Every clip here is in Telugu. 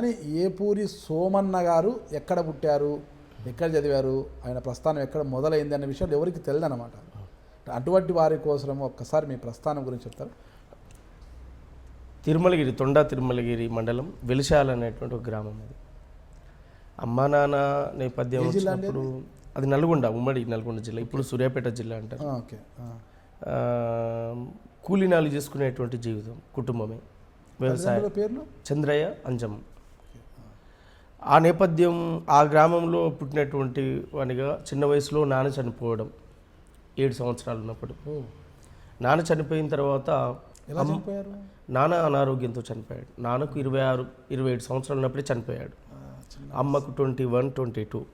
కానీ ఏపూరి సోమన్న గారు ఎక్కడ పుట్టారు ఎక్కడ చదివారు ఆయన ప్రస్థానం ఎక్కడ మొదలైంది అనే విషయాలు ఎవరికి తెలియదన్నమాట. అటువంటి వారి కోసం ఒక్కసారి మీ ప్రస్థానం గురించి చెప్తారు. తిరుమలగిరి తొండా తిరుమలగిరి మండలం వెలిశాల అనేటువంటి ఒక గ్రామం అది. అమ్మా నాన్న నేపథ్యం వచ్చినప్పుడు అది? నల్గొండ ఉమ్మడి నల్గొండ జిల్లా ఇప్పుడు సూర్యాపేట జిల్లా అంటారు. కూలీనాలు చేసుకునేటువంటి జీవితం కుటుంబమే. వ్యవసాయం పేర్లు? చంద్రయ్య అంజమ్మ. ఆ నేపథ్యం ఆ గ్రామంలో పుట్టినటువంటి వానిగా చిన్న వయసులో నాన్న చనిపోవడం ఏడు సంవత్సరాలు ఉన్నప్పుడు. నాన్న చనిపోయిన తర్వాత నాన్న అనారోగ్యంతో చనిపోయాడు. నాన్నకు ఇరవై ఆరు ఇరవై ఏడు సంవత్సరాలు ఉన్నప్పుడే చనిపోయాడు. అమ్మకు ట్వంటీ వన్ ట్వంటీ టూ.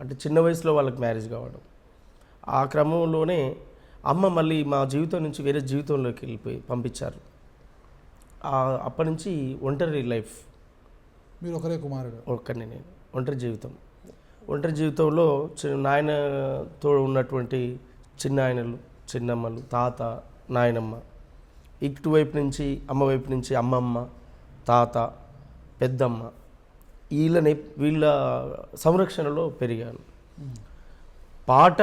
అంటే చిన్న వయసులో వాళ్ళకి మ్యారేజ్ కావడం. ఆ క్రమంలోనే అమ్మ మళ్ళీ మా జీవితం నుంచి వేరే జీవితంలోకి వెళ్ళిపోయి పంపించారు. అప్పటి నుంచి ఒంటరి లైఫ్. మీరు ఒకరే కుమారుడు. ఒక్కడిని నేను. ఒంటరి జీవితం. ఒంటరి జీవితంలో చి- నాయనతో ఉన్నటువంటి చిన్న ఆయనలు చిన్నమ్మలు తాత నాయనమ్మ. ఇటువైపు నుంచి అమ్మ వైపు నుంచి అమ్మమ్మ తాత పెద్దమ్మ. వీళ్ళని వీళ్ళ సంరక్షణలో పెరిగాను. పాట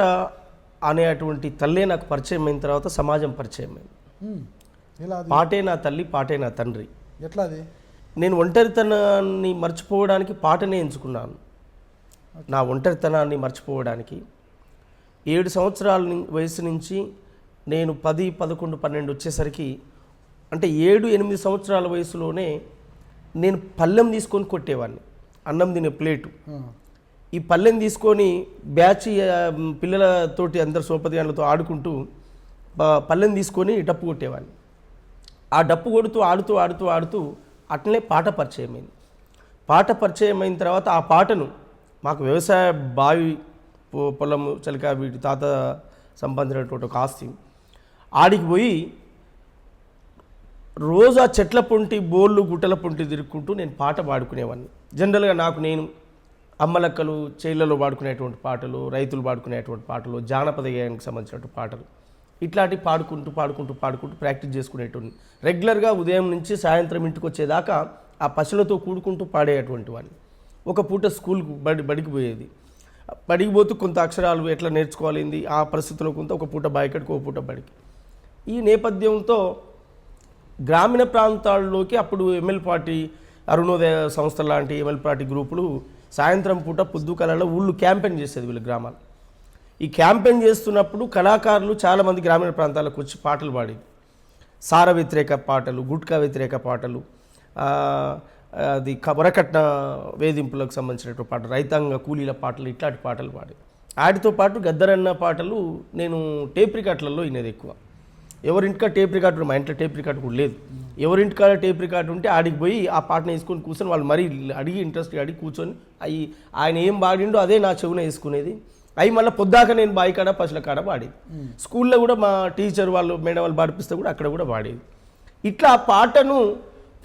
అనేటువంటి తల్లే నాకు పరిచయం అయిన తర్వాత సమాజం పరిచయం అయింది. పాటే నా తల్లి పాటే నా తండ్రి. ఎట్లా అది? నేను ఒంటరితనాన్ని మర్చిపోవడానికి పాటనే ఎంచుకున్నాను. నా ఒంటరితనాన్ని మర్చిపోవడానికి ఏడు సంవత్సరాల వయసు నుంచి నేను పది పదకొండు పన్నెండు వచ్చేసరికి అంటే ఏడు ఎనిమిది సంవత్సరాల వయసులోనే నేను పళ్ళెం తీసుకొని కొట్టేవాడిని అన్నం తినే ప్లేటు. ఈ పల్లెని తీసుకొని బ్యాచ్ పిల్లలతోటి అందరు సోపదిగాళ్ళతో ఆడుకుంటూ పల్లెని తీసుకొని డప్పు కొట్టేవాడిని ఆ డప్పు కొడుతూ ఆడుతూ ఆడుతూ ఆడుతూ అట్లనే పాట పరిచయం అయింది పాట పరిచయం అయిన తర్వాత ఆ పాటను మాకు వ్యవసాయ బావి పొ- పొలము చలిక వీటి తాత సంబంధించినటువంటి ఒక ఆస్తి. ఆడికి పోయి రోజు ఆ చెట్ల పొంటి బోళ్ళు గుట్టల పొంటి తిరుక్కుంటూ నేను పాట పాడుకునేవాడిని జనరల్గా నాకు నేను అమ్మలక్కలు చేళ్ళలో పాడుకునేటువంటి పాటలు రైతులు పాడుకునేటువంటి పాటలు జానపద గేయానికి సంబంధించినటువంటి పాటలు. ఇట్లాంటివి పాడుకుంటూ పాడుకుంటూ పాడుకుంటూ ప్రాక్టీస్ చేసుకునేటువంటి రెగ్యులర్గా ఉదయం నుంచి సాయంత్రం ఇంటికి వచ్చేదాకా ఆ పశువులతో కూడుకుంటూ పాడేటువంటి వాడిని. ఒక పూట స్కూల్కు బడి బడికి పోయేది. బడికి పోతూ కొంత అక్షరాలు ఎట్లా నేర్చుకోవాలింది ఆ పరిస్థితిలో కొంత ఒక పూట బాయికడికి ఒక పూట బడికి. ఈ నేపథ్యంతో గ్రామీణ ప్రాంతాల్లోకి అప్పుడు ఎమ్మెల్ పార్టీ అరుణోదయ సంస్థ లాంటి ఎమ్మెల్ పార్టీ గ్రూపులు సాయంత్రం పూట పొద్దు కళలో ఊళ్ళు క్యాంపెయిన్ చేసేది వీళ్ళ గ్రామాలు. ఈ క్యాంపెయిన్ చేస్తున్నప్పుడు కళాకారులు చాలామంది గ్రామీణ ప్రాంతాలకు వచ్చి పాటలు పాడేది సార వ్యతిరేక పాటలు గుట్కా వ్యతిరేక పాటలు అది కబరకట్న వేధింపులకు సంబంధించినటువంటి పాటలు రైతాంగ కూలీల పాటలు ఇట్లాంటి పాటలు పాడేది వాటితో పాటు గద్దరన్న పాటలు నేను టేప్ రికార్డులలో వినేది ఎక్కువ. ఎవరింటికా టేప్ రికార్డు మా ఇంట్లో టేప్ రికార్డు కూడా లేదు. ఎవరింటికాడ టేప్ రికార్డు ఉంటే ఆడికి పోయి ఆ పాటను వేసుకొని కూర్చొని వాళ్ళు మరీ అడిగి ఇంట్రెస్ట్ అడిగి కూర్చొని అవి ఆయన ఏం పాడిండో అదే నా చెవున వేసుకునేది. అవి మళ్ళీ పొద్దాక నేను బాయి కాడ పసుల కాడ పాడేది స్కూల్లో కూడా మా టీచర్ వాళ్ళు మేడం వాళ్ళు పాడిపిస్తే కూడా అక్కడ కూడా పాడేది ఇట్లా ఆ పాటను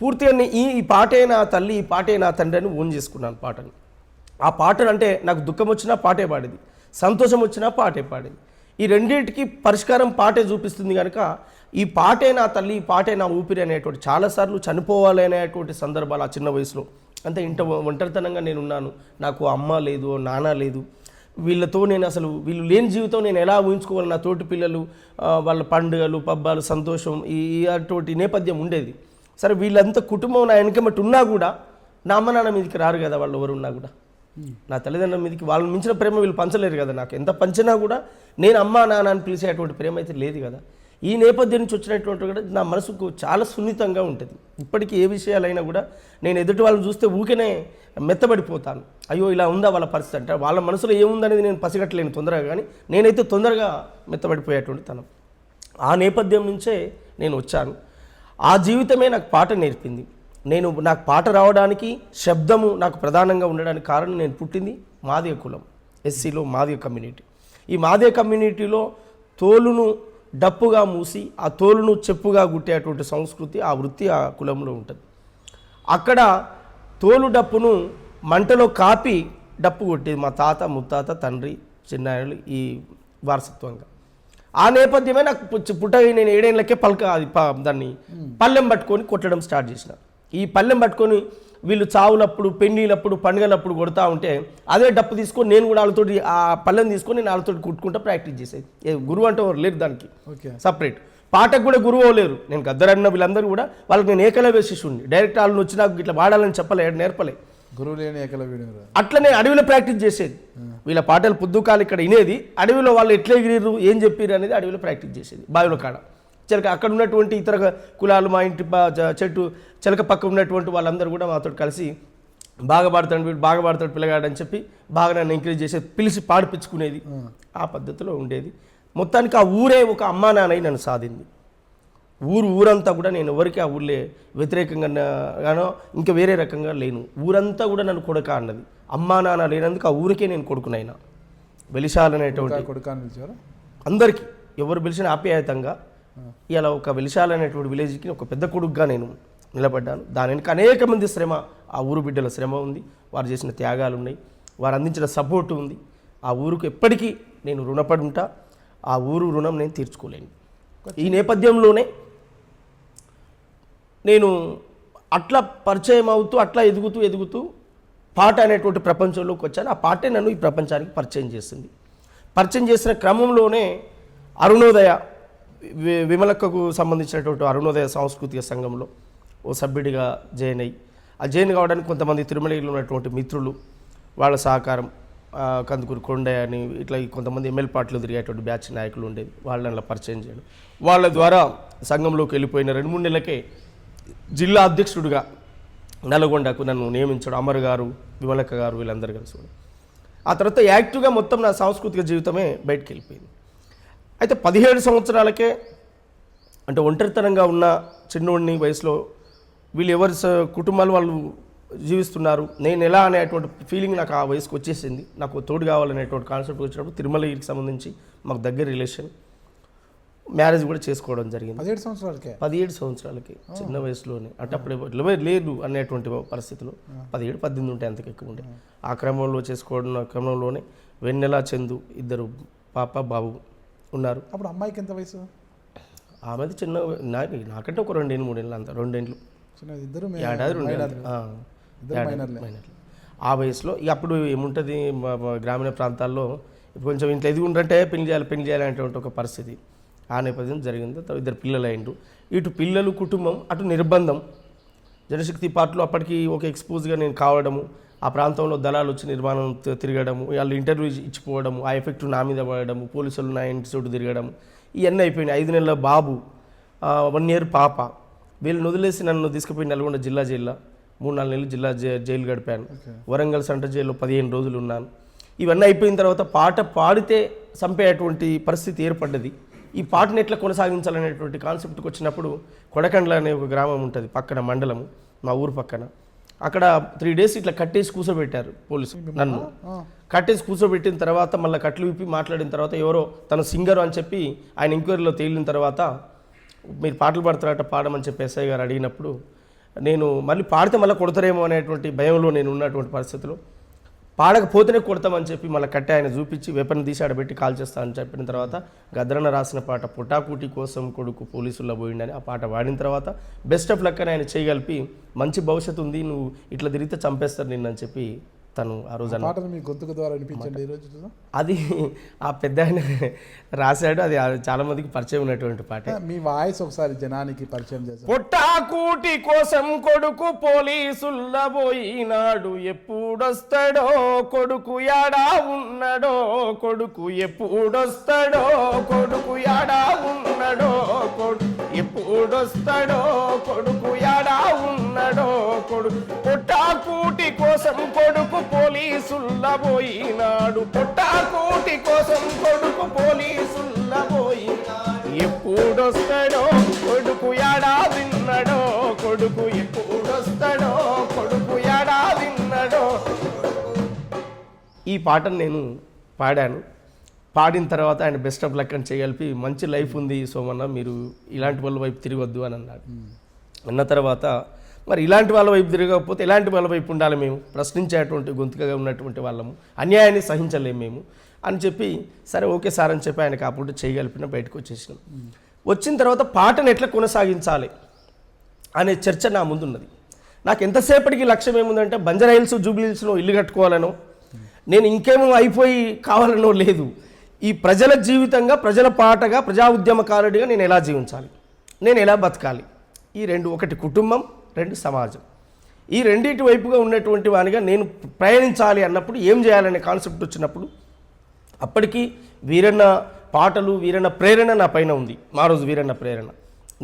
పూర్తిగా ఈ ఈ పాటే నా తల్లి ఈ పాటే నా తండ్రి అని ఓన్ చేసుకున్నాను పాటను. ఆ పాటను అంటే నాకు దుఃఖం వచ్చినా పాటే పాడేది. సంతోషం వచ్చినా పాటే పాడేది. ఈ రెండింటికి పరిష్కారం పాటే చూపిస్తుంది కనుక ఈ పాటే నా తల్లి ఈ పాటే నా ఊపిరి అనేటువంటి చాలాసార్లు చనిపోవాలి అనేటువంటి సందర్భాలు ఆ చిన్న వయసులో. అంతే ఇంట ఒంటరితనంగా నేను ఉన్నాను నాకు అమ్మ లేదు నాన్న లేదు. వీళ్ళతో నేను అసలు వీళ్ళు లేని జీవితం నేను ఎలా ఊహించుకోవాలి? నా తోటి పిల్లలు వాళ్ళ పండుగలు పబ్బాలు సంతోషం ఈ ఈ అటువంటి నేపథ్యం ఉండేది. సరే వీళ్ళంతా కుటుంబం నా వెనకమటి ఉన్నా కూడా నా అమ్మ నాన్న మీదకి రారు కదా వాళ్ళు ఎవరు ఉన్నా కూడా. నా తల్లిదండ్రుల మీదకి వాళ్ళని మించిన ప్రేమ వీళ్ళు పంచలేరు కదా నాకు. ఎంత పంచినా కూడా నేను అమ్మ నాన్న అని పిలిచేటువంటి ప్రేమ అయితే లేదు కదా. ఈ నేపథ్యం నుంచి వచ్చినటువంటి కూడా నా మనసుకు చాలా సున్నితంగా ఉంటుంది. ఇప్పటికీ ఏ విషయాలైనా కూడా నేను ఎదుటి వాళ్ళని చూస్తే ఊకనే మెత్తబడిపోతాను. అయ్యో ఇలా ఉందా వాళ్ళ పరిస్థితి అంటే వాళ్ళ మనసులో ఏముందనేది నేను పసిగట్టలేను తొందరగా కానీ నేనైతే తొందరగా మెత్తబడిపోయేటువంటి తనం. ఆ నేపథ్యం నుంచే నేను వచ్చాను. ఆ జీవితమే నాకు పాట నేర్పింది. నేను నాకు పాట రావడానికి శబ్దము నాకు ప్రధానంగా ఉండడానికి కారణం నేను పుట్టింది మాదిగ కులం ఎస్సీలో మాదిగ కమ్యూనిటీ. ఈ మాదిగ కమ్యూనిటీలో తోలును డప్పుగా మూసి ఆ తోలును చెప్పుగా గుట్టేటువంటి సంస్కృతి ఆ వృత్తి ఆ కులంలో ఉంటుంది. అక్కడ తోలు డప్పును మంటలో కాపి డప్పు కొట్టేది మా తాత ముత్తాత తండ్రి చిన్నాయనలు ఈ వారసత్వంగా. ఆ నేపథ్యమే నాకు పుట్టగా నేను ఏడేళ్ళకే పలక దాన్ని పల్లెం పట్టుకొని కొట్టడం స్టార్ట్ చేసిన. ఈ పల్లెం పట్టుకొని వీళ్ళు చావులప్పుడు పెళ్ళిళ్ళప్పుడు పండుగలప్పుడు కొడతా ఉంటే అదే డప్పు తీసుకొని నేను కూడా వాళ్ళతోటి ఆ పళ్ళని తీసుకొని నేను వాళ్ళతోటి కుట్టుకుంటా ప్రాక్టీస్ చేసేది. ఏ గురువు అంటే ఎవరు లేరు దానికి. ఓకే. సపరేట్. పాటకు కూడా గురువు లేరు. నేను గద్దరన్న వీళ్ళందరూ కూడా వాళ్ళకి నేను ఏకలవ్య శిష్యుడిని. డైరెక్ట్ వాళ్ళని వచ్చి నాకు ఇట్లా వాడాలని చెప్పలే నేర్పలే. గురువు లేని ఏకలవ్యుడు అట్లనే అడవిలో ప్రాక్టీస్ చేసేది. వీళ్ళ పాటలు పొద్దుకాలు ఇక్కడ వినేది అడవిలో వాళ్ళు ఎట్లా ఎగిరిర్రు ఏం చెప్పారు అనేది అడవిలో ప్రాక్టీస్ చేసేది. బావిలో కాడ. చిలక అక్కడ ఉన్నటువంటి ఇతర కులాలు మా ఇంటి చెట్టు చిలక పక్క ఉన్నటువంటి వాళ్ళందరూ కూడా మాతో కలిసి బాగా పాడతాడు వీడు బాగా పాడతాడు పిల్లగాడు అని చెప్పి బాగా నన్ను ఎంకరేజ్ చేసేది పిలిచి పాడిపించుకునేది. ఆ పద్ధతిలో ఉండేది. మొత్తానికి ఆ ఊరే ఒక అమ్మా నాన్నై నన్ను సాధింది. ఊరు ఊరంతా కూడా నేను ఎవరికి ఆ ఊళ్ళే వ్యతిరేకంగా గానో ఇంకా వేరే రకంగా లేను. ఊరంతా కూడా నన్ను కొడుక అన్నది. అమ్మా నాన్న లేనందుకు ఆ ఊరికే నేను కొడుకునైనా వెలిశాలనేటువంటి కొడుకు అందరికీ ఎవరు పిలిచిన ఆప్యాయతంగా ఇలా ఒక వెలిశాల అనేటువంటి విలేజ్కి ఒక పెద్ద కొడుకుగా నేను నిలబడ్డాను. దాని వెనుక అనేక మంది శ్రమ ఆ ఊరు బిడ్డల శ్రమ ఉంది. వారు చేసిన త్యాగాలు ఉన్నాయి. వారు అందించిన సపోర్టు ఉంది. ఆ ఊరుకు ఎప్పటికీ నేను రుణపడి ఉంటా ఆ ఊరు రుణం నేను తీర్చుకోలేను. ఈ నేపథ్యంలోనే నేను అట్లా పరిచయం అవుతూ అట్లా ఎదుగుతూ ఎదుగుతూ పాట అనేటువంటి ప్రపంచంలోకి వచ్చాను. ఆ పాటే నన్ను ఈ ప్రపంచానికి పరిచయం చేసింది. పరిచయం చేసిన క్రమంలోనే అరుణోదయ విమలక్కకు సంబంధించినటువంటి అరుణోదయ సాంస్కృతిక సంఘంలో ఓ సభ్యుడిగా జాయిన్ అయ్యి ఆ జాయిన్ కావడానికి కొంతమంది తిరుమలలో ఉన్నటువంటి మిత్రులు వాళ్ళ సహకారం కందుకూరు కొండ అని ఇట్లా కొంతమంది ఎమ్మెల్యే పార్టీలు తిరిగేటువంటి బ్యాచ్ నాయకులు ఉండేది. వాళ్ళని అలా పరిచయం చేయడం. వాళ్ళ ద్వారా సంఘంలోకి వెళ్ళిపోయిన రెండు మూడు నెలలకే జిల్లా అధ్యక్షుడిగా నల్గొండకు నన్ను నియమించడం అమర్ గారు విమలక్క గారు వీళ్ళందరూ కలిసి ఆ తర్వాత యాక్టివ్గా మొత్తం నా సాంస్కృతిక జీవితమే బయటకు వెళ్ళిపోయింది. అయితే పదిహేడు సంవత్సరాలకే అంటే ఒంటరితనంగా ఉన్న చిన్నోడిని వయసులో వీళ్ళు ఎవరి కుటుంబాలు వాళ్ళు జీవిస్తున్నారు నేను ఎలా అనేటువంటి ఫీలింగ్ నాకు ఆ వయసుకు వచ్చేసింది నాకు తోడు కావాలనేటువంటి కాన్సెప్ట్ వచ్చినప్పుడు తిరుమలకి సంబంధించి మాకు దగ్గర రిలేషన్ మ్యారేజ్ కూడా చేసుకోవడం జరిగింది. పదిహేడు సంవత్సరాలకే? పదిహేడు సంవత్సరాలకి చిన్న వయసులోనే. అంటే అప్పుడు ఇరవై లేదు అనేటువంటి పరిస్థితిలో పదిహేడు పద్దెనిమిది ఉంటే అంతకు ఎక్కువ ఉండే. ఆ. క్రమంలో చేసుకోవడం క్రమంలోనే వెన్నెల చందు ఇద్దరు పాప బాబు ఉన్నారు. అప్పుడు అమ్మాయికి ఎంత వయసు? ఆమెది చిన్న నా నాకంటే ఒక రెండేళ్ళు మూడేళ్ళు అంత రెండేళ్ళు. ఇద్దరు ఏడాది రెండు మైనర్లు. ఆ, ఇద్దరు ఏడాది మైనర్లే. మైనర్లు. ఆ వయసులో ఇక అప్పుడు ఏముంటుంది గ్రామీణ ప్రాంతాల్లో కొంచెం ఇంట్లో ఎదిగి ఉండంటే పెళ్ళి చేయాలి పెళ్ళి చేయాలి అనేటువంటి ఒక పరిస్థితి. ఆ నేపథ్యం జరిగింది తర్వాత ఇద్దరు పిల్లలు అయిండు ఇటు పిల్లలు కుటుంబం అటు నిర్బంధం. జనశక్తి పార్టీలో అప్పటికి ఒక ఎక్స్పోజ్గా నేను కావడము ఆ ప్రాంతంలో దళాలు వచ్చి నిర్మాణం తిరగడము వాళ్ళు ఇంటర్వ్యూ ఇచ్చిపోవడము ఆ ఎఫెక్ట్ నా మీద పడడము పోలీసులు నా ఇంటి చోటు తిరగడము ఇవన్నీ అయిపోయినాయి. ఐదు నెలల బాబు వన్ ఇయర్ పాప. వీళ్ళని వదిలేసి నన్ను తీసుకుపోయి నల్గొండ జిల్లా జైల్లో మూడు నాలుగు నెలలు జిల్లా జై- జైలు గడిపాను. వరంగల్ సెంట్రల్ జైల్లో పదిహేను రోజులు ఉన్నాను. ఇవన్నీ అయిపోయిన తర్వాత పాట పాడితే చంపేటువంటి పరిస్థితి ఏర్పడ్డది. ఈ పాటను ఎట్లా కొనసాగించాలనేటువంటి కాన్సెప్ట్కి వచ్చినప్పుడు కొడకండ్ల అనే ఒక గ్రామం ఉంటుంది పక్కన మండలము మా ఊరు పక్కన. అక్కడ త్రీ డేస్ ఇట్లా కట్టేసి కూర్చోబెట్టారు పోలీసు నన్ను. కట్టేసి కూర్చోబెట్టిన తర్వాత మళ్ళీ కట్లు విప్పి మాట్లాడిన తర్వాత ఎవరో తన సింగర్ అని చెప్పి ఆయన ఎంక్వైరీలో తేలిన తర్వాత మీరు పాటలు పాడతారట పాడమని చెప్పి ఎస్ఐ గారు అడిగినప్పుడు నేను మళ్ళీ పాడితే మళ్ళీ కొడతారేమో అనేటువంటి భయంలో నేను ఉన్నటువంటి పరిస్థితిలో పాడకపోతేనే కొడతామని చెప్పి మళ్ళీ కట్టే ఆయన చూపించి వెపన్ తీసి ఆడబెట్టి కాల్ చేస్తా అని చెప్పిన తర్వాత గద్రన రాసిన పాట పుటాకుటి కోసం కొడుకు పోలీసుల్లో పోయిండని ఆ పాట పాడిన తర్వాత బెస్ట్ ఆఫ్ లక్ అని ఆయన చేయగలిపి మంచి భవిష్యత్తు ఉంది నువ్వు ఇట్లా తిరిగితే చంపేస్తారు నిన్ను చెప్పి తను ఆ రోజు పాటను మీ గొంతుకు ద్వారా ఈరోజు. అది ఆ పెద్ద ఆయన రాశాడు. అది చాలా మందికి పరిచయం ఉన్నటువంటి పాట. మీ వాయిస్ ఒకసారి జనానికి పరిచయం చేద్దాం పుట్టాకూటి కోసం కొడుకు పోలీసుల్ల పోయినాడు. ఎప్పుడొస్తాడో కొడుకు యాడా ఉన్నాడో కొడుకు ఎప్పుడొస్తాడో కొడుకు యాడా ఉన్నాడో కొడుకు ఎప్పుడొస్తాడో కొడుకు యాడా ఉన్నాడో కొడుకు. పుట్టాకూటి కోసం కొడుకు పోలీసుల్ల పోయినాడు. పుట్టాకూటి కోసం కొడుకు పోలీసుల్ల పోయినాడు. ఎప్పుడొస్తాడో కొడుకు యాడా విన్నడో కొడుకు. ఎప్పుడొస్తాడో కొడుకు యాడా విన్నడో. ఈ పాటను నేను పాడాను. పాడిన తర్వాత ఆయన బెస్ట్ ఆఫ్ లక్ అని చేయగలిపి మంచి లైఫ్ ఉంది సోమన్న మీరు ఇలాంటి వాళ్ళ వైపు తిరగొద్దు అని అన్నాడు. అన్న తర్వాత మరి ఇలాంటి వాళ్ళ వైపు తిరగకపోతే ఇలాంటి వాళ్ళ వైపు ఉండాలి మేము? ప్రశ్నించేటువంటి గొంతుకగా ఉన్నటువంటి వాళ్ళము. అన్యాయాన్ని సహించలేము మేము. అని చెప్పి సరే ఓకే సార్ అని చెప్పి ఆయనకు అప్పుడు చేయగలిపిన బయటకు వచ్చేసినాం. వచ్చిన తర్వాత పాటను ఎట్లా కొనసాగించాలి అనే చర్చ నా ముందున్నది. నాకు ఎంతసేపటికి లక్ష్యం ఏముందంటే బంజర్ హిల్స్ జూబ్లీ హిల్స్లో ఇల్లు కట్టుకోవాలనో. నేను ఇంకేమో అయిపోయి కావాలనో లేదు. ఈ ప్రజల జీవితంగా ప్రజల పాటగా ప్రజా ఉద్యమకారుడిగా నేను ఎలా జీవించాలి? నేను ఎలా బతకాలి? ఈ రెండు ఒకటి కుటుంబం రెండు సమాజం. ఈ రెండింటి వైపుగా ఉన్నటువంటి వానిగా నేను ప్రయాణించాలి అన్నప్పుడు ఏం చేయాలనే కాన్సెప్ట్ వచ్చినప్పుడు అప్పటికి వీరన్న పాటలు వీరన్న ప్రేరణ నా పైన ఉంది. మా రోజు వీరన్న ప్రేరణ.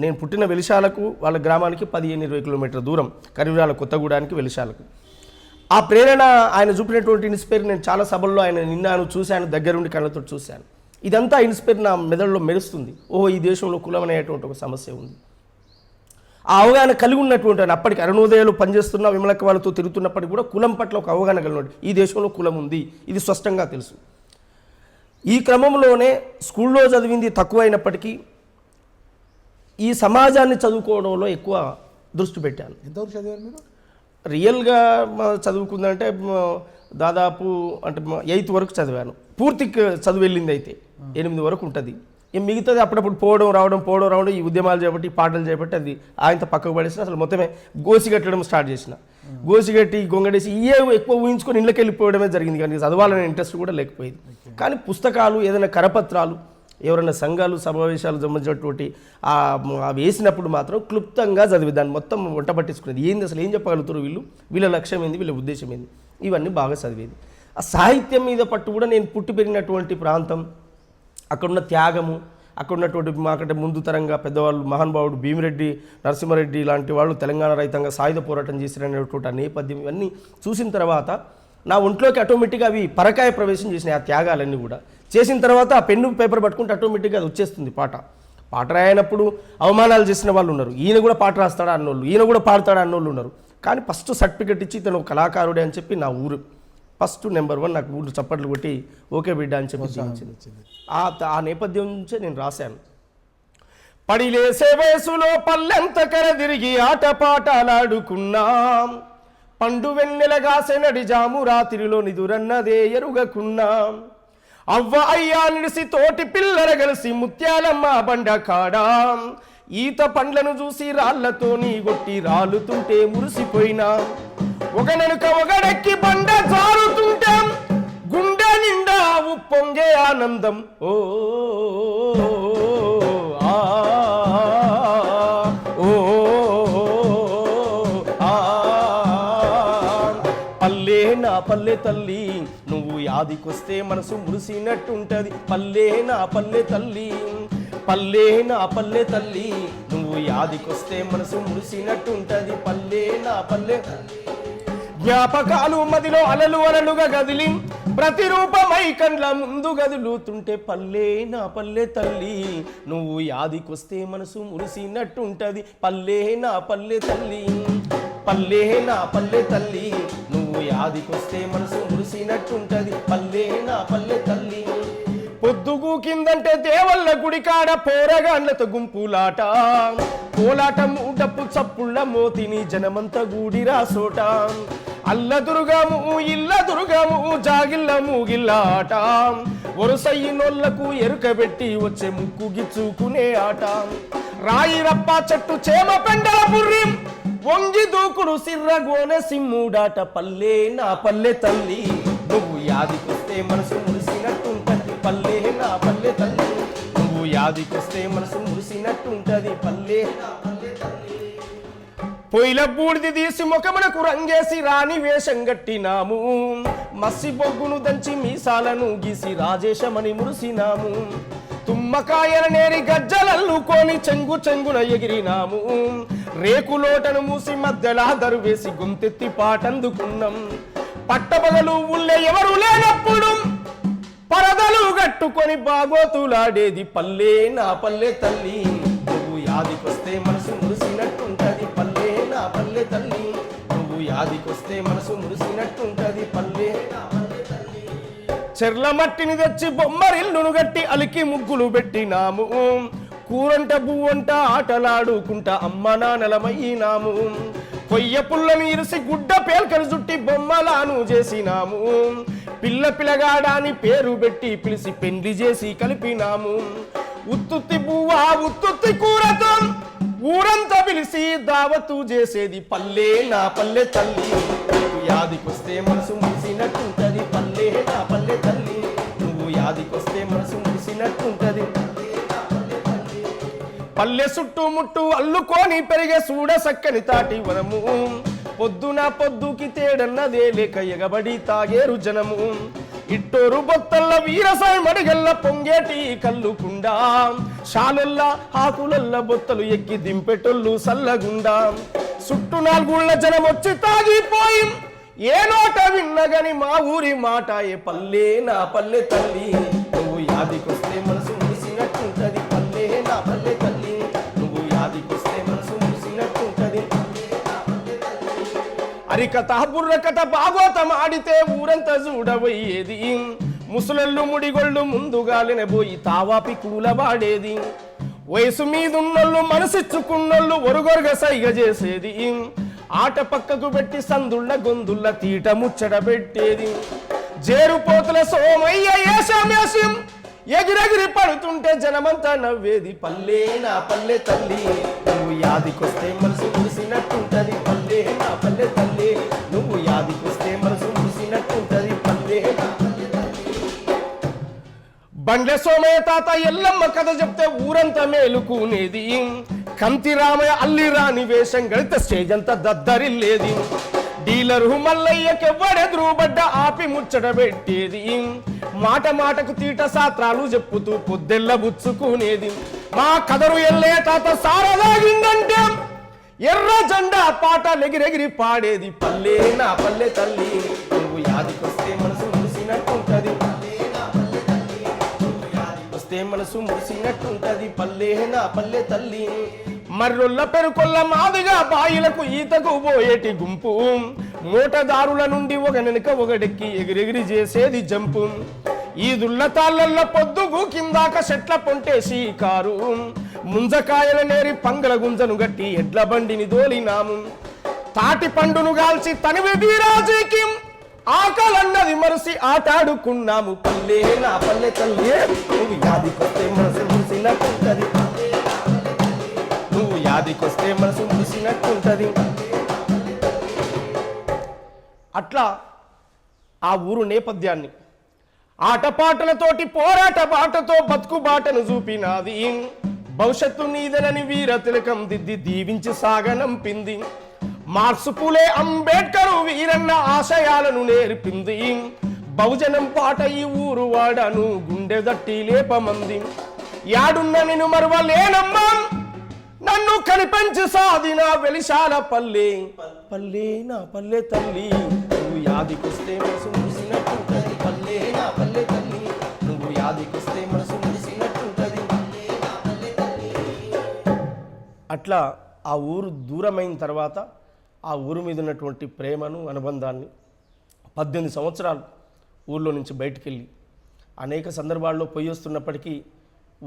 నేను పుట్టిన వెలిశాలకు వాళ్ళ గ్రామానికి పదిహేను ఇరవై కిలోమీటర్ల దూరం కరివిరాల కొత్తగూడానికి వెలిశాలకు. ఆ ప్రేరణ ఆయన చూపినటువంటి ఇన్స్పైర్ నేను చాలా సభల్లో ఆయన నిన్నాను చూశాను దగ్గరుండి కళ్ళతో చూశాను. ఇదంతా ఇన్స్పైర్ నా మెదడులో మెరుస్తుంది. ఓహో ఈ దేశంలో కులం అనేటువంటి ఒక సమస్య ఉంది. ఆ అవగాహన కలిగి ఉన్నటువంటి ఆయన అప్పటికి అరుణోదయాలు పనిచేస్తున్న విమలక్క వాళ్ళతో తిరుగుతున్నప్పటికీ కూడా కులం పట్ల ఒక అవగాహన కలిగినాడు ఈ దేశంలో కులం ఉంది. ఇది స్పష్టంగా తెలుసు. ఈ క్రమంలోనే స్కూల్లో చదివింది తక్కువైనప్పటికీ ఈ సమాజాన్ని చదువుకోవడంలో ఎక్కువ దృష్టి పెట్టాను. ఎంతవరకు చదివారు మీరు? రియల్గా చదువుకుందంటే దాదాపు అంటే ఎయిత్ వరకు చదివాను. పూర్తి చదువు వెళ్ళింది అయితే ఎనిమిది వరకు ఉంటుంది. ఇక మిగతాది అప్పుడప్పుడు పోవడం రావడం పోవడం రావడం ఈ ఉద్యమాలు చేపట్టి ఈ పాటలు చేపట్టి అది ఆయనతో పక్కకు పడేసిన అసలు మొత్తమే గోసి కట్టడం స్టార్ట్ చేసిన. గోసిగట్టి గొంగడేసి ఇవే ఎక్కువ ఊహించుకొని ఇళ్ళకి వెళ్ళిపోవడమే జరిగింది కానీ చదవాలనే ఇంట్రెస్ట్ కూడా లేకపోయింది. కానీ పుస్తకాలు ఏదైనా కరపత్రాలు ఎవరైనా సంఘాలు సమావేశాలు సంబంధించినటువంటి వేసినప్పుడు మాత్రం క్లుప్తంగా చదివి దాన్ని మొత్తం వంట పట్టించుకునేది. ఏంది అసలు ఏం చెప్పగలుగుతారు వీళ్ళు? వీళ్ళ లక్ష్యం ఏంది? వీళ్ళ ఉద్దేశం ఏంది? ఇవన్నీ బాగా చదివేది. ఆ సాహిత్యం మీద పట్టు కూడా నేను పుట్టి పెరిగినటువంటి ప్రాంతం అక్కడున్న త్యాగము అక్కడ ఉన్నటువంటి మాకంటే ముందు తరంగా పెద్దవాళ్ళు మహానుభావుడు భీమిరెడ్డి నరసింహారెడ్డి లాంటి వాళ్ళు తెలంగాణ రైతంగా సాయుధ పోరాటం చేసినటువంటి ఆ నేపథ్యం ఇవన్నీ చూసిన తర్వాత నా ఒంట్లోకి ఆటోమేటిక్గా అవి పరకాయ ప్రవేశం చేసినాయి ఆ త్యాగాలన్నీ కూడా. చేసిన తర్వాత ఆ పెన్ను పేపర్ పట్టుకుంటే ఆటోమేటిక్గా అది వచ్చేస్తుంది పాట. పాట రాయనప్పుడు అవమానాలు చేసిన వాళ్ళు ఉన్నారు. ఈయన కూడా పాట రాస్తాడా అన్నోళ్ళు ఈయన కూడా పాడతాడా అన్నోళ్ళు ఉన్నారు. కానీ ఫస్ట్ సర్టిఫికెట్ ఇచ్చి ఇతను ఒక కళాకారుడే అని చెప్పి నా ఊరు. ఫస్ట్ నెంబర్ వన్ నాకు ఊరు చప్పట్లు కొట్టి ఓకే బిడ్డ అని చెప్పి జీవించింది ఆ ఆ నేపథ్యం నుంచే నేను రాశాను. పడిలేసే వయసులో పల్లెంత కరదిరిగి ఆటపాటలాడుకున్నాం పండు వెన్నెలగాసె నడిజాము రాత్రిలో నిదురన్నదే ఎరుగకున్నాం. అవ్వ అయ్యా నిడిసి తోటి పిల్లల కలిసి ముత్యాలమ్మ బండ కాడాం. ఈత పండ్లను చూసి రాళ్ళతోని కొట్టి రాలుతుంటే మురిసిపోయినా. ఒక ననుక ఒకడెక్కి బండ జారుతుంటాం గుండె నిండా ఉప్పొంగే ఆనందం. ఓ ఆ, ఓ ఆ, నా పల్లె తల్లి నువ్వు యాదికొస్తే మనసు మురిసినట్టుంటది. పల్లె నా పల్లె తల్లి పల్లేన పల్లె తల్లి నువ్వు యాదికొస్తే మనసు మురిసినట్టుంటది. పల్లేన పల్లె జ్ఞాపకాలు మదిలో అలలు అలలుగా గదిలి ప్రతిరూపమై కండ్ల ముందు గదులుతుంటే పల్లే నా పల్లె తల్లి నువ్వు యాదికొస్తే మనసు మురిసినట్టుంటది. పల్లే నా పల్లె తల్లి పల్లే నా పల్లె తల్లి నువ్వు యాదికొస్తే మనసు మురిసినట్టుంటది. పల్లే నా పల్లె తల్లి. పొద్దుగు కిందంటే దేవల్ల గుడికాడ పోరగాండ్లతో గుంపులాట. కోలాట మూటపు చప్పుళ్ళ మోతిని జనమంతా గూడిరా సోట. అల్ల దుర్గము ఇల్ల దుర్గము జాగిల్ల మూగిల్లాట. వరుసయ్యినోళ్ళకు ఎరుకబెట్టి వచ్చే ముక్కు గిచ్చుకునే ఆట. రాయి రప్ప చెట్టు చేమ పెండల బుర్రి. వంగి దూకుడు సిర్రగోనె సిమ్ముడాట పల్లె నా పల్లె తల్లి. నువ్వు యాదికొస్తే మనసు యాదికొస్తే మనసు మురిసినట్టుంటది పల్లె. పొయ్యిల బూడిది తీసి ముఖమునకు రంగేసి రాణి వేషం గట్టినాము. మసి బొగ్గును దంచి మీసాలను గీసి రాజేశమని మురిసినాము. తుమ్మకాయల నేరి గజ్జలల్లుకొని చెంగు చెంగున ఎగిరినాము. రేకులోటను మూసి మధ్యలా దరువేసి గొంతెత్తి పాటందుకున్నాం. పట్టపగలు ఉల్లే ఎవరు లేనప్పుడు పరదలు కట్టుకొని బాగోతులాడేది పల్లే నా పల్లె తల్లి. నువ్వు యాదికొస్తే మనసు మురిసినట్టుంటది పల్లె నా పల్లె తల్లి. నువ్వు యాదికొస్తే మనసు మురిసినట్టుంటది పల్లె చెర్ల మట్టిని తెచ్చి బొమ్మరిల్లును గట్టి అలికి ముగ్గులు పెట్టినాము. కూరంట బువ్వంట ఆటలాడుకుంటా అమ్మ నానలమయ్యినాము కొయ్య పుల్లని ఇరిసి గుడ్డ పేల్కలు చుట్టి బొమ్మలాను చేసినాము. పిల్ల పిల్లగాడాని పేరు పెట్టి పిలిచి పెండ్లి చేసి కలిపినాము. ఉత్తుత్తి పువ్వా ఉత్తుత్తి కూరతో ఊరంతా పిలిచి దావతు చేసేది పల్లె నా పల్లె తల్లి. యాదికొస్తే మనసు మురిసినట్టుంటది పల్లె నా పల్లె తల్లి. నువ్వు యాదికొస్తే మనసు మురిసినట్టుంటది పల్లె చుట్టుముట్టు అల్లుకొని పెరిగే చూడ సక్కని తాటి వనము. పొద్దున పొద్దుకి తేడన్నదే లేక ఎగబడి తాగేరు జనము. ఇట్టోరు బొత్తల్ల వీరసాయి మడిగల్ల పొంగేటి కల్లుకుండా. షాలెల్ల ఆకులల్ల బొత్తలు ఎక్కి దింపెటొల్లు సల్లగుండా. సుట్టు నాలుగుళ్ళ జనం వచ్చి తాగిపోయి ఏ నోట విన్నగని మా ఊరి మాట ఏ పల్లె నా పల్లె తల్లి. నువ్వు యాదికొస్తే మనసు అరికథ బుర్రకథ భాగవతం ఆడితే ఊరంతా చూడబోయేది. ముసలళ్ళు ముడిగొళ్ళు ముందుగాలిన పోయి తావాపి కూలబాడేది వయసు మీదున్నోళ్ళు మనసిచ్చుకున్నోళ్ళు ఒరుగొరుగ సైగ చేసేది. ఆట పక్కకు పెట్టి సందుళ్ళ గొందుళ్ళ తీట ముచ్చట పెట్టేది. జేరుపోతుల సోమయ్య ఏషామేషం ఎగిరెగిరి పడుతుంటే జనమంతా నవ్వేది. పల్లె నా పల్లె తల్లి నువ్వు యాదికొస్తే మనసు కురిసినట్టుంటది పల్లె నా పల్లె తల్లి. నువ్వు యాదికొస్తే మనసు ముసినట్టుంటది పల్లె. బండె సోమయ్య తాత ఎల్లమ్మ కథ చెప్తే ఊరంతా మేలుకునేది. కంతి రామయ్య అల్లి రాని వేషం గడితే స్టేజ్ అంతా దద్దరిల్లేది. డీలరు మల్లయ్యకెవ్వడెదురుబడ్డ ఆపి ముచ్చట పెట్టేది. మాట మాటకు తీట సాత్రాలు చెప్పుతూ పొద్దెల్ల బుచ్చుకునేది. మా కదరు ఎల్లే తాత సారదాగిందంటే ఎర్ర జెండా పాట ఎగిరెగిరి పాడేది పల్లె నా పల్లె తల్లి. నువ్వు యాదికొస్తే మనసు మురిసినట్టుంటది. వస్తే మనసు మురిసినట్టుంటది. పల్లె నా పల్లె తల్లి. మర్రుల్ల పెరుకొల్ల మాదిగా బాయిలకు ఈతకు పోయేటి గుంపు. మూటదారుల నుండి ఒక వెనుక ఒకడెక్కి ఎగిరెగిరి చేసేది జంపు. ఈ దుల్లతాళ్ళల్లో పొద్దుగు కిందాక చెట్ల పొంటేసి కారు. ముంజకాయల నేరి పంగల గుంజను గట్టి ఎడ్ల బండిని దోలినాము. తాటి పండును గాల్చి తనివి వీరాజీకి ఆకలన్నది మరసి ఆటాడుకున్నాము. పల్లె నా పల్లె తల్లి నువ్వు యాదికొస్తే మనసు మురిసినట్టుంటది. నువ్వు యాదికొస్తే మనసు మురిసినట్టుంటది. అట్లా ఆ ఊరు నేపథ్యాన్ని ఆటపాటలతోటి పోరాట బాటతో బతుకు బాటను చూపినాది. భవిష్యత్తు నీదనని వీర తిలకం దిద్ది దీవించి సాగనంపింది. మార్సు పులే అంబేద్కర్ వీరన్న ఆశయాలను నేర్పింది. బహుజనం పాట ఈ ఊరు వాడను గుండె దట్టి లేపమంది. యాడున్న నేను మరవలేనమ్మా నన్ను కనిపించి సాధిన వెలిశాల పల్లె. పల్లె నా పల్లె తల్లి నువ్వు యాదికొస్తే మనసు మురిసినట్టుంటది పల్లె నా పల్లె తల్లి నువ్వు యాదికొస్తే మనసు అట్లా ఆ ఊరు దూరమైన తర్వాత ఆ ఊరు మీద ఉన్నటువంటి ప్రేమను అనుబంధాన్ని పద్దెనిమిది సంవత్సరాలు ఊళ్ళో నుంచి బయటికి వెళ్ళి అనేక సందర్భాల్లో పొయ్యి వస్తున్నప్పటికీ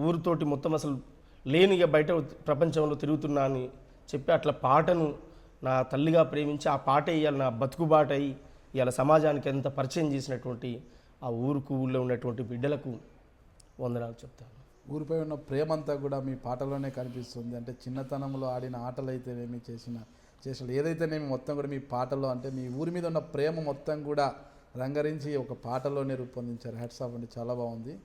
ఊరితోటి మొత్తం అసలు లేనిగా బయట ప్రపంచంలో తిరుగుతున్నా అని చెప్పి అట్లా పాటను నా తల్లిగా ప్రేమించి ఆ పాట ఇవాళ నా బతుకుబాట అయ్యి ఇవాళ సమాజానికి ఎంత పరిచయం చేసినటువంటి ఆ ఊరుకు ఊళ్ళో ఉన్నటువంటి బిడ్డలకు వందనాలు చెప్తాను. ఊరిపై ఉన్న ప్రేమంతా కూడా మీ పాటలోనే కనిపిస్తుంది. అంటే చిన్నతనంలో ఆడిన ఆటలు అయితేనేమి చేసిన చేసిన నేను మొత్తం కూడా మీ పాటలో అంటే మీ ఊరి మీద ఉన్న ప్రేమ మొత్తం కూడా రంగరించి ఒక పాటలోనే రూపొందించారు. హ్యాట్సాప్ అండి. చాలా బాగుంది.